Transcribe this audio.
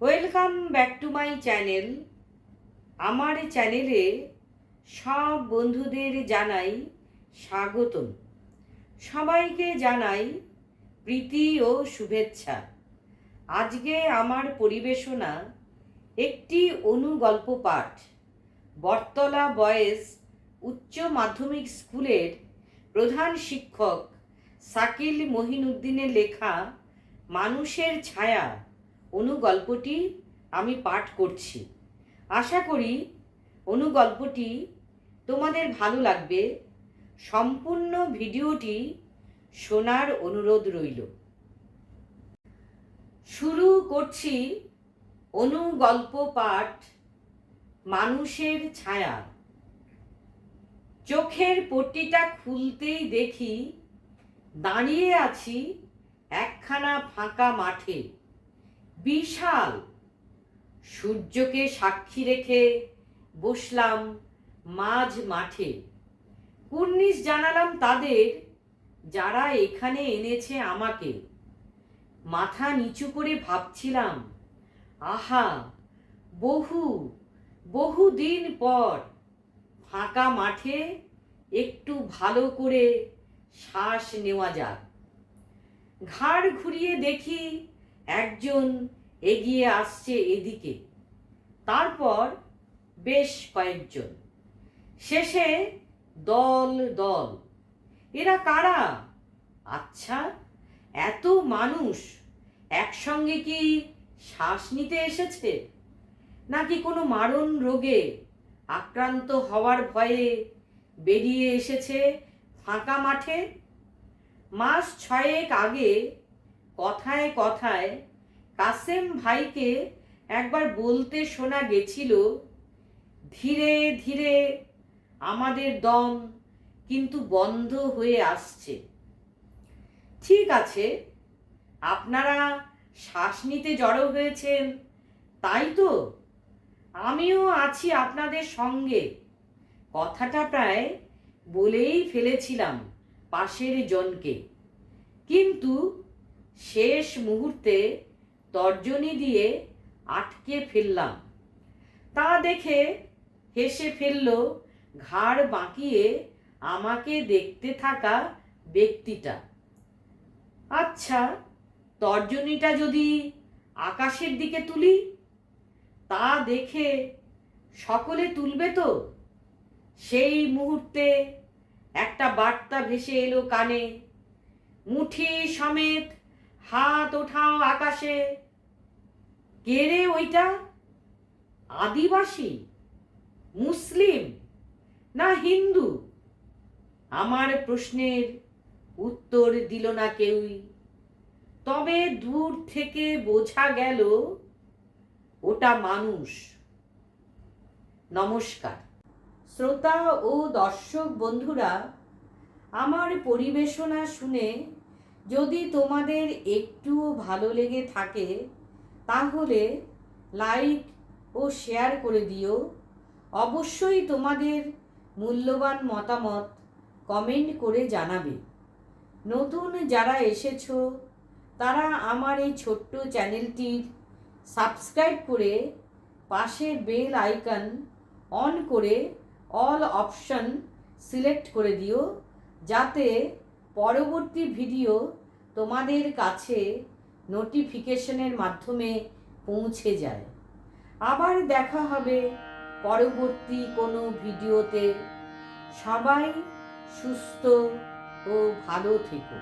Welcome back to my channel আমার চ্যানেলে সব বন্ধুদের জানাই স্বাগতম। সবাইকে জানাই প্রীতি ও শুভেচ্ছা। আজকে আমার পরিবেশনা একটি অনুগল্প পাঠ। বটতলা বয়েজ উচ্চ মাধ্যমিক স্কুলের প্রধান শিক্ষক সাকিল মহিনুদ্দিনের লেখা, মানুষের ছায়া। অনুগল্পটি আমি পাঠ করছি। আশা করি অনুগল্পটি তোমাদের ভালো লাগবে। সম্পূর্ণ ভিডিওটি শোনার অনুরোধ রইল। শুরু করছি অনুগল্প পাঠ মানুষের ছায়া। চোখের পট্টিটা খুলতেই দেখি দাঁড়িয়ে আছি একখানা ফাঁকা মাঠে। বিশাল। সূর্যকে সাক্ষী রেখে বসলাম মাঝ মাঠে। কুর্নিশ জানালাম তাদের যারা এখানে এনেছে আমাকে। মাথা নিচু করে ভাবছিলাম, আহা, বহু বহু দিন পর ফাঁকা মাঠে একটু ভালো করে শ্বাস নেওয়া যাক। ঘাড় ঘুরিয়ে দেখি একজন এগিয়ে আসছে এদিকে। তারপর বেশ কয়েকজন। শেষে দল দল। এরা কারা? আচ্ছা এত মানুষ একসঙ্গে কি শ্বাস নিতে এসেছে? নাকি কোনো মারণ রোগে আক্রান্ত হওয়ার ভয়ে বেরিয়ে এসেছে ফাঁকা মাঠে? মাস ছয়েক আগে কথায় কথায় কাসেম ভাইকে একবার বলতে শোনা গেছিল, ধীরে ধীরে আমাদের দম কিন্তু বন্ধ হয়ে আসছে। ঠিক আছে, আপনারা শ্বাস নিতে জড়ো হয়েছেন, তাই তো? আমিও আছি আপনাদের সঙ্গে। কথাটা প্রায় বলেই ফেলেছিলাম পাশের জনকে। কিন্তু শেষ মুহূর্তে তর্জনী দিয়ে আটকে ফেললাম। তা দেখে হেসে ফেলল, ঘাড় বাঁকিয়ে আমাকে দেখতে থাকা ব্যক্তিটা। আচ্ছা তর্জনীটা যদি আকাশের দিকে তুলি? তা দেখে সকলে তুলবে তো? সেই মুহূর্তে একটা বার্তা ভেসে এলো কানে, মুঠি সমেত হাত ওঠাও আকাশে। কে রে ওইটা? আদিবাসী? মুসলিম? না হিন্দু? আমার প্রশ্নের উত্তর দিল না কেউই। তবে দূর থেকে বোঝা গেল, ওটা মানুষ। নমস্কার। শ্রোতা ও দর্শক বন্ধুরা, আমার পরিবেশনা শুনে যদি তোমাদের একটুও ভালো লেগে থাকে, তাহলে লাইক ও শেয়ার করে দিও। অবশ্যই তোমাদের মূল্যবান মতামত কমেন্ট করে জানাবে। নতুন যারা এসেছ, তারা আমার এই ছোট্ট চ্যানেলটির সাবস্ক্রাইব করে পাশে বেল আইকন অন করে অল অপশন সিলেক্ট করে দিও, যাতে পরবর্তী ভিডিও তোমাদের কাছে নোটিফিকেশনের মাধ্যমে পৌঁছে যায়। আবার দেখা হবে পরবর্তী কোনো ভিডিওতে। সবাই সুস্থ ও ভালো থেকো।